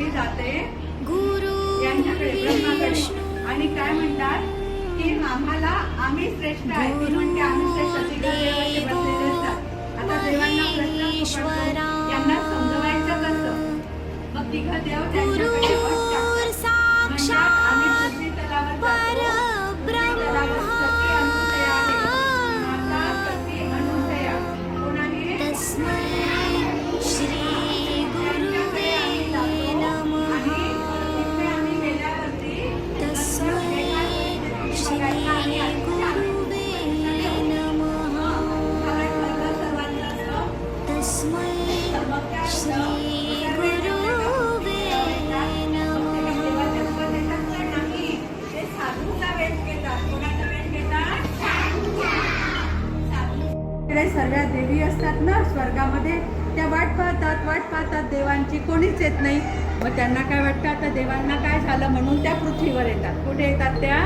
सरस्वती जाते. गुरु यांच्याकडे ब्रह्माकडे. आणि काय म्हणतात? की आम्हाला आम्ही श्रेष्ठ आहे. ती म्हणते आम्ही श्रेष्ठ बसलेले असतात. आता देवांना प्रश्न यांना समजवायचं कसं? मग तिघं देव त्यांच्याकडे इकडे सर्व देवी असतात ना स्वर्गामध्ये त्या वाट पाहतात वाट पाहतात देवांची कोणीच येत नाही. मग त्यांना काय वाटतं? आता देवांना काय झालं म्हणून त्या पृथ्वीवर येतात. कुठे येतात त्या?